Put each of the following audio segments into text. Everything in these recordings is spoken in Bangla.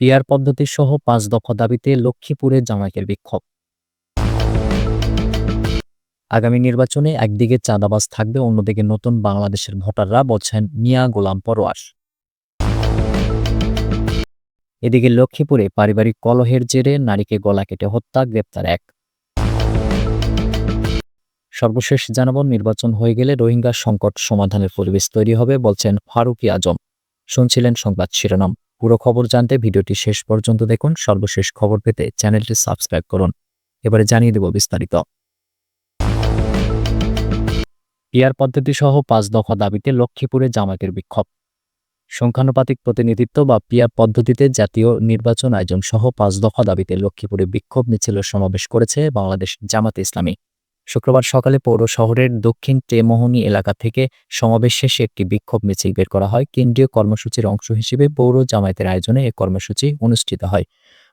পিয়ার পদ্ধতি সহ পাঁচ দফা দাবিতে লক্ষ্মীপুরে জামায়াতের বিক্ষোভ। আগামী নির্বাচনে একদিকে চাঁদাবাজ থাকবে, অন্যদিকে নতুন বাংলাদেশের ভোটাররা বলছেন, মিয়া গোলাম পরোয়ার। এদিকে লক্ষ্মীপুরে পারিবারিক কলহের জেরে নারীকে গলা কেটে হত্যা, গ্রেপ্তার এক। সর্বশেষ জানাব, নির্বাচন হয়ে গেলে রোহিঙ্গা সংকট সমাধানের পরিবেশ তৈরি হবে, বলছেন ফারুকি আজম। শুনছিলেন সংবাদ শিরোনাম। পুরো খবর জানতে ভিডিওটি শেষ পর্যন্ত দেখুন। সর্বশেষ খবর পেতে চ্যানেলটি সাবস্ক্রাইব করুন। এবারে জানিয়ে দেব বিস্তারিত। পিয়ার পদ্ধতি সহ পাঁচ দফা দাবিতে লক্ষ্মীপুরে জামায়াতের বিক্ষোভ। সংখ্যানুপাতিক প্রতিনিধিত্ব বা পিয়ার পদ্ধতিতে জাতীয় নির্বাচন আয়োজন সহ পাঁচ দফা দাবিতে লক্ষ্মীপুরে বিক্ষোভ মিছিল সমাবেশ করেছে বাংলাদেশ জামাতে ইসলামী। শুক্রবার সকালে পৌর শহরের দক্ষিণ টেমোহনী এলাকা থেকে সমাবেশ শেষে একটি বিক্ষোভ মিছিল বের করা হয়। কেন্দ্রীয় কর্মসূচির অংশ হিসেবে পৌর জামায়াতের আয়োজনে এ কর্মসূচি অনুষ্ঠিত হয়।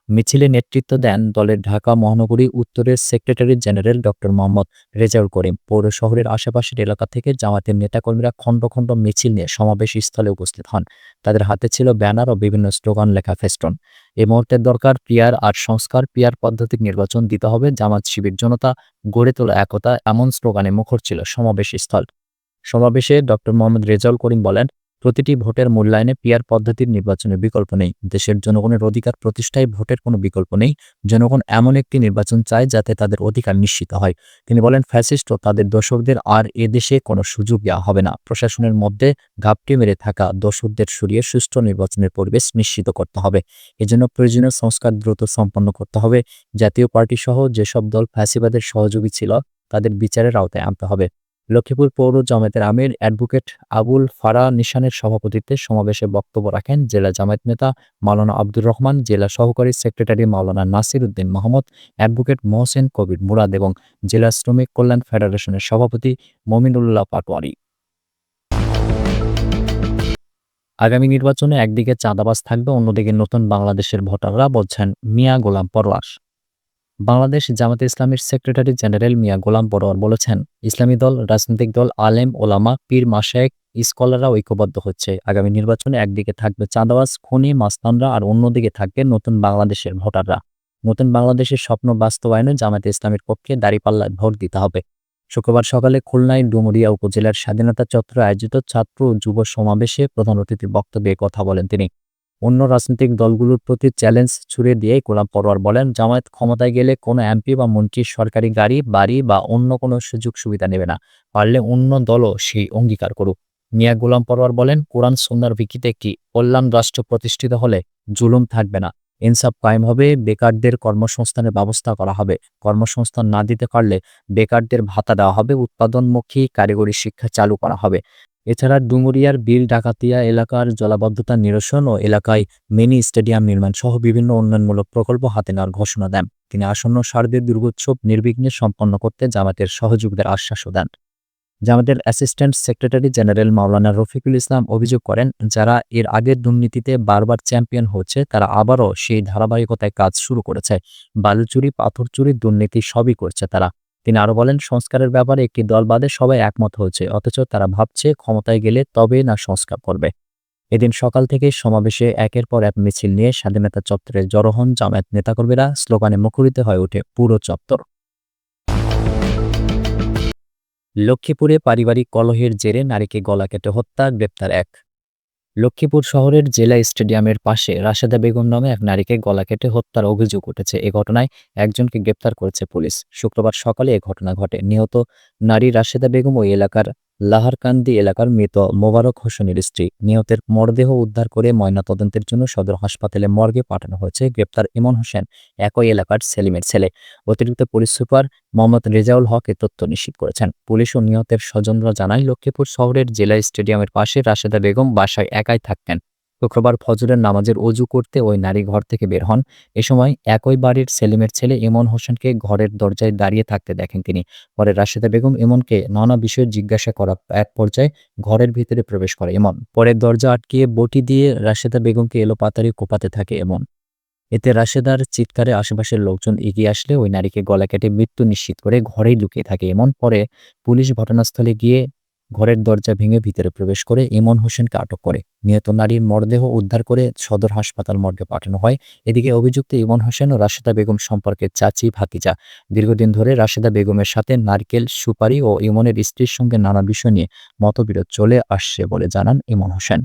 মিছিলে নেতৃত্ব দেন দলের ঢাকা মহানগরী উত্তরের secretary general doctor Mohammad Rezaul Karim. পৌর শহরের আশেপাশের এলাকা থেকে জামাতের নেতাকর্মীরা খণ্ড খণ্ড মিছিল নিয়ে সমাবেশ স্থলে উপস্থিত হন। তাদের হাতে ছিল ব্যানার ও বিভিন্ন স্লোগান লেখা ফেস্টন। এ মুহূর্তের দরকার পিয়ার আর সংস্কার, পিয়ার পদ্ধতির নির্বাচন দিতে হবে জামাত শিবির জনতা গড়ে তোলা একতা, এমন স্লোগানে মুখর ছিল সমাবেশ স্থল। সমাবেশে ডক্টর মোহাম্মদ রেজাউল করিম বলেন প্রতিটি ভোটের মূল্যায়নে পিয়ার পদ্ধতির নির্বাচনের বিকল্প নেই। দেশের জনগণের অধিকার প্রতিষ্ঠায় ভোটের কোনো বিকল্প নেই। জনগণ এমন একটি নির্বাচন চায় যাতে তাদের অধিকার নিশ্চিত হয়। তিনি বলেন, ফ্যাসিস্ট ও তাদের দর্শকদের আর এ দেশে কোনো সুযোগ দেওয়া হবে না। প্রশাসনের মধ্যে ঘাপটি মেরে থাকা দর্শকদের সরিয়ে সুষ্ঠু নির্বাচনের পরিবেশ নিশ্চিত করতে হবে। এজন্য প্রয়োজনীয় সংস্কার দ্রুত সম্পন্ন করতে হবে। জাতীয় পার্টি সহ যেসব দল ফ্যাসিবাদের সহযোগী ছিল, তাদের বিচারের আওতায় আনতে হবে। লক্ষ্মীপুর পৌর জামায়াতের আমির অ্যাডভোকেট আবুল ফারা নিশানের সভাপতিত্বে সমাবেশে বক্তব্য রাখেন জেলা জামায়াত নেতা মাওলানা আব্দুর রহমান, জেলা সহকারী সেক্রেটারি মাওলানা নাসির উদ্দিন মোহাম্মদ অ্যাডভোকেট মোহসেন কবির মুরাদ এবং জেলা শ্রমিক কল্যাণ ফেডারেশনের সভাপতি মমিনুল্লাহ পাটোয়ারি। আগামী নির্বাচনে একদিকে চাঁদাবাজ থাকবে, অন্যদিকে নতুন বাংলাদেশের ভোটাররা বলছেন, মিয়া গোলাম পরওয়ার বাংলাদেশ জামাতে ইসলামের সেক্রেটারি জেনারেল মিয়া গোলাম পরোয়ার বলেছেন, ইসলামী দল, রাজনৈতিক দল, আলেম, ওলামা, পীর মাসায়েক স্কলাররা ঐক্যবদ্ধ হচ্ছে। আগামী নির্বাচনে একদিকে থাকবে চাঁদাবাজ, খনি, মাস্তানরা আর অন্যদিকে থাকবে নতুন বাংলাদেশের ভোটাররা। নতুন বাংলাদেশের স্বপ্ন বাস্তবায়নে জামাতে ইসলামের পক্ষে দাঁড়িপাল্লায় ভোট দিতে হবে। শুক্রবার সকালে খুলনায় ডুমুরিয়া উপজেলার স্বাধীনতা চত্বরে আয়োজিত ছাত্র ও যুব সমাবেশে প্রধান অতিথির বক্তব্যে কথা বলেন তিনি। অন্য রাজনৈতিক দলগুলোর প্রতি চ্যালেঞ্জ ছুড়ে দিয়ে গোলাম পরোয়ার বলেন, জামায়াত ক্ষমতায় গেলে কোনো এমপি বা মন্ত্রীর সরকারি গাড়ি, বাড়ি বা অন্য কোনো সুযোগ সুবিধা নেবে না। পারলে অন্য দলও সেই অঙ্গীকার করুক। মিয়া গোলাম পরোয়ার বলেন, কোরআন সন্ন্যার ভিত্তিতে একটি কল্যাণ রাষ্ট্র প্রতিষ্ঠিত হলে জুলুম থাকবে না। ইনসাফ কায়েম হবে, বেকারদের কর্মসংস্থানের ব্যবস্থা করা হবে। কর্মসংস্থান না দিতে পারলে বেকারদের ভাতা দেওয়া হবে, উৎপাদনমুখী কারিগরি শিক্ষা চালু করা হবে। এছাড়া ডুমুরিয়ার বিল, ডাকাতিয়া এলাকার জলাবদ্ধতা নিরসন ও এলাকায় মিনি স্টেডিয়াম নির্মাণ সহ বিভিন্ন উন্নয়নমূলক প্রকল্প হাতে নেওয়ার ঘোষণা দেন। তিনি আসন্ন শারদীয় দুর্গোৎসব নির্বিঘ্নে সম্পন্ন করতে জামাতের সহযোগীদের আশ্বাসও দেন। জামাতের অ্যাসিস্ট্যান্ট সেক্রেটারি জেনারেল মাওলানা রফিকুল ইসলাম অভিযোগ করেন, যারা এর আগের দুর্নীতিতে বারবার চ্যাম্পিয়ন হচ্ছে, তারা আবারও সেই ধারাবাহিকতায় কাজ শুরু করেছে। বালুচুরি পাথর চুরি দুর্নীতি সবই করছে তারা। তিনি আরও বলেন, সংস্কারের ব্যাপারে একটি দল বাদে সবাই একমত হয়েছে, অথচ তারা ভাবছে ক্ষমতায় গেলে তবে না সংস্কার করবে। এদিন সকাল থেকে সমাবেশে একের পর এক মিছিল নিয়ে স্বাধীনতা চত্বরে জড়ো হন জামায়াত নেতাকর্মীরা স্লোগানে মুখরিত হয়ে ওঠে পুরো চত্বর। লক্ষ্মীপুরে পারিবারিক কলহের জেরে নারীকে গলা কেটে হত্যা, গ্রেপ্তার এক। লক্ষ্মীপুর শহরের জেলা স্টেডিয়ামের পাশে রাশেদা বেগম নামে এক নারীকে গলা কেটে হত্যার অভিযোগ উঠেছে। এ ঘটনায় একজনকে গ্রেপ্তার করেছে পুলিশ। শুক্রবার সকালে এ ঘটনা ঘটে। নিহত নারী রাশেদা বেগম ওই এলাকার লাহারকান্দি এলাকার মৃত মোবারক হোসেনের স্ত্রী নিহতের মরদেহ উদ্ধার করে ময়নাতদন্তের জন্য সদর হাসপাতালে মর্গে পাঠানো হয়েছে। গ্রেপ্তার ইমন হোসেন একই এলাকার সেলিমের ছেলে। অতিরিক্ত পুলিশ সুপার মোহাম্মদ রেজাউল হক এ তথ্য নিশ্চিত করেছেন। পুলিশ ও নিহতের স্বজনরা জানায়, লক্ষ্মীপুর শহরের জেলা স্টেডিয়ামের পাশে রাশেদা বেগম বাসায় একাই থাকতেন। শুক্রবার ফজরের নামাজের অজু করতে ওই নারী ঘর থেকে বের হন। এ সময় একই বাড়ির সেলিমের ছেলে ইমন হোসেনকে ঘরের দরজায় দাঁড়িয়ে থাকতে দেখেন তিনি। পরে রাশেদা বেগম ইমনকে নানা বিষয়ে জিজ্ঞাসা করা এক পর্যায়ে ঘরের ভিতরে প্রবেশ করে ইমন। পরে দরজা আটকিয়ে বটি দিয়ে রাশেদা বেগমকে এলোপাতারি কোপাতে থাকে এমন এতে রাশেদার চিৎকারে আশেপাশের লোকজন এগিয়ে আসলে ওই নারীকে গলা কেটে মৃত্যু নিশ্চিত করে ঘরেই লুকিয়ে থাকে এমন পরে পুলিশ ঘটনাস্থলে গিয়ে ঘরের দরজা ভেঙে ভিতরে প্রবেশ করে ইমন হোসেনকে আটক করে। নিহত নারীর মরদেহ উদ্ধার করে সদর হাসপাতাল মর্গে পাঠানো হয়। এদিকে অভিযুক্ত ইমন হোসেন ও রাশেদা বেগম সম্পর্কে চাচি ভাতিজা দীর্ঘদিন ধরে রাশেদা বেগমের সাথে নারকেল, সুপারি ও ইমনের স্ত্রীর সঙ্গে নানা বিষয় নিয়ে মতবিরোধ চলে আসছে বলে জানান ইমন হোসেন।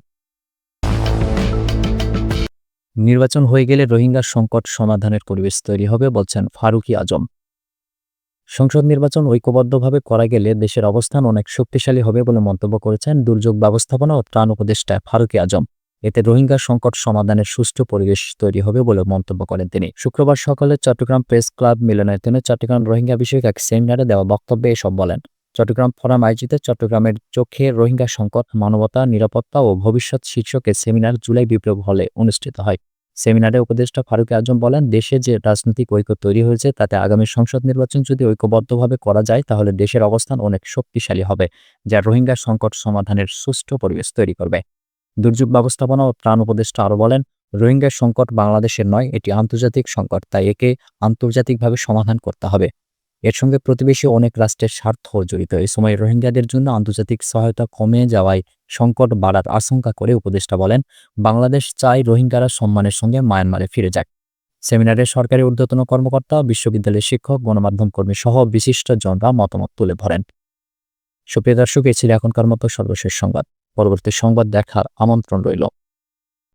নির্বাচন হয়ে গেলে রোহিঙ্গা সংকট সমাধানের পরিবেশ তৈরি হবে বলছেন ফারুকি আজম। সংসদ নির্বাচন ঐক্যবদ্ধভাবে করা গেলে দেশের অবস্থান অনেক শক্তিশালী হবে বলে মন্তব্য করেছেন দুর্যোগ ব্যবস্থাপনা ও ত্রাণ উপদেষ্টা ফারুকি আজম। এতে রোহিঙ্গা সংকট সমাধানের সুষ্ঠু পরিবেশ তৈরি হবে বলে মন্তব্য করেন তিনি। শুক্রবার সকালে চট্টগ্রাম প্রেস ক্লাব মিলনায়তনে চট্টগ্রাম রোহিঙ্গা বিষয়ক এক সেমিনারে দেওয়া বক্তব্যে এসব বলেন। চট্টগ্রাম ফোরাম আয়োজিত চট্টগ্রামের চোখে রোহিঙ্গা সংকট, মানবতা, নিরাপত্তা ও ভবিষ্যৎ শীর্ষকে সেমিনার জুলাই বিপ্লব হলে অনুষ্ঠিত হয়। সেমিনারে উপদেষ্টা ফারুক আজম বলেন, দেশে যে রাজনৈতিক ঐক্য তৈরি হয়েছে, তাতে আগামী সংসদ নির্বাচন যদি ঐক্যবদ্ধভাবে করা যায়, তাহলে দেশের অবস্থান অনেক শক্তিশালী হবে, যা রোহিঙ্গা সংকট সমাধানের সুষ্ঠু পরিবেশ তৈরি করবে। দুর্যোগ ব্যবস্থাপনা ও ত্রাণ উপদেষ্টা আরও বলেন, রোহিঙ্গা সংকট বাংলাদেশের নয়, এটি আন্তর্জাতিক সংকট, তাই একে আন্তর্জাতিকভাবে সমাধান করতে হবে। এর সঙ্গে প্রতিবেশী অনেক রাষ্ট্রের স্বার্থ জড়িত। এই সময় রোহিঙ্গাদের জন্য আন্তর্জাতিক সহায়তা কমে যাওয়ায় সংকট বাড়ার আশঙ্কা করে উপদেষ্টা বলেন, বাংলাদেশ চায় রোহিঙ্গারা সম্মানের সঙ্গে মায়ানমারে ফিরে যাক। সেমিনারে সরকারি ঊর্ধ্বতন কর্মকর্তা, বিশ্ববিদ্যালয়ের শিক্ষক, গণমাধ্যম কর্মী সহ বিশিষ্ট জনরা মতামত তুলে ধরেন। সুপ্রিয় দর্শক, এ ছিল এখনকার মতো সর্বশেষ সংবাদ। পরবর্তী সংবাদ দেখার আমন্ত্রণ রইল।